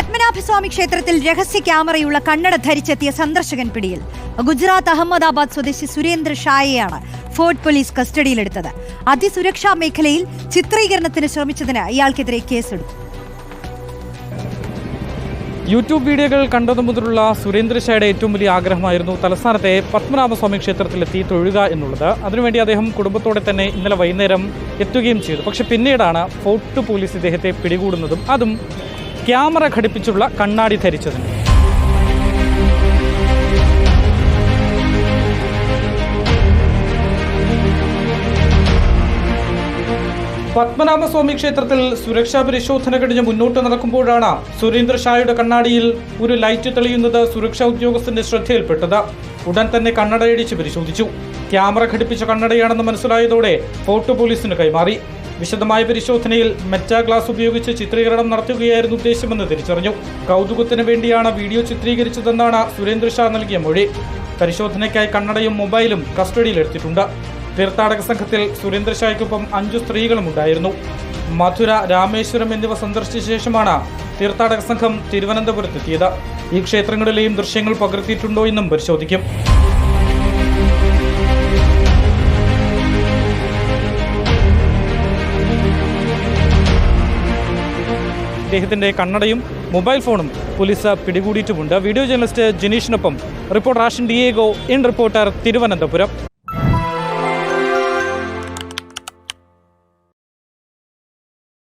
പത്മനാഭസ്വാമി ക്ഷേത്രത്തിൽ രഹസ്യ ക്യാമറയുള്ള കണ്ണട ധരിച്ചെത്തിയ സന്ദർശകൻ പിടിയിൽ. ഗുജറാത്ത് അഹമ്മദാബാദ് സ്വദേശി സുരേന്ദ്ര ഷായെയാണ് ഫോർട്ട് പോലീസ് കസ്റ്റഡിയിലെടുത്തത്. അതിസുരക്ഷാ മേഖലയിൽ ചിത്രീകരണത്തിന് ശ്രമിച്ചതിന് ഇയാൾക്കെതിരെ കേസെടുത്തു. യൂട്യൂബ് വീഡിയോകൾ കണ്ടതു മുതലുള്ള സുരേന്ദ്രഷായുടെ ഏറ്റവും വലിയ ആഗ്രഹമായിരുന്നു തലസ്ഥാനത്തെ പത്മനാഭസ്വാമി ക്ഷേത്രത്തിലെത്തി തൊഴുക എന്നുള്ളത്. അതിനുവേണ്ടി അദ്ദേഹം കുടുംബത്തോടെ തന്നെ ഇന്നലെ വൈകുന്നേരം എത്തുകയും ചെയ്തു. പക്ഷെ പിന്നീടാണ് ഫോർട്ട് പോലീസ് ഇദ്ദേഹത്തെ പിടികൂടുന്നതും അതും ക്യാമറ ഘടിപ്പിച്ചുള്ള കണ്ണാടി ധരിച്ചതിന്. പത്മനാഭസ്വാമി ക്ഷേത്രത്തിൽ സുരക്ഷാ പരിശോധന കഴിഞ്ഞ് മുന്നോട്ട് നടക്കുമ്പോഴാണ് സുരേന്ദ്ര ഷായുടെ കണ്ണാടിയിൽ ഒരു ലൈറ്റ് തെളിയുന്നത് സുരക്ഷാ ഉദ്യോഗസ്ഥന്റെ ശ്രദ്ധയിൽപ്പെട്ടത്. ഉടൻ തന്നെ കണ്ണടയടിച്ച് പരിശോധിച്ചു. ക്യാമറ ഘടിപ്പിച്ച കണ്ണടയാണെന്ന് മനസ്സിലായതോടെ ഫോർട്ട് പോലീസിന് കൈമാറി. വിശദമായ പരിശോധനയിൽ മെറ്റാ ഗ്ലാസ് ഉപയോഗിച്ച് ചിത്രീകരണം നടത്തുകയായിരുന്നു ഉദ്ദേശമെന്ന് തിരിച്ചറിഞ്ഞു. കൗതുകത്തിന് വേണ്ടിയാണ് വീഡിയോ ചിത്രീകരിച്ചതെന്നാണ് സുരേന്ദ്ര ഷാ നൽകിയ മൊഴി. പരിശോധനയ്ക്കായി കണ്ണടയും മൊബൈലും കസ്റ്റഡിയിലെടുത്തിട്ടുണ്ട് തീർത്ഥാടക സംഘത്തിൽ സുരേന്ദ്ര ഷായ്ക്കൊപ്പം അഞ്ചു സ്ത്രീകളും ഉണ്ടായിരുന്നു. മധുര രാമേശ്വരം എന്നിവ സന്ദർശിച്ച ശേഷമാണ് തീർത്ഥാടക സംഘം തിരുവനന്തപുരത്തെത്തിയത്. ഈ ക്ഷേത്രങ്ങളിലെയും ദൃശ്യങ്ങൾ പകർത്തിയിട്ടുണ്ടോ എന്നും പരിശോധിക്കും. ഇദ്ദേഹത്തിന്റെ കണ്ണടയും മൊബൈൽ ഫോണും പോലീസ് പിടികൂടിയിട്ടുമുണ്ട്. Video journalist ജിനീഷിനൊപ്പം reporter Ashan Diego in reporter Thiruvananthapuram.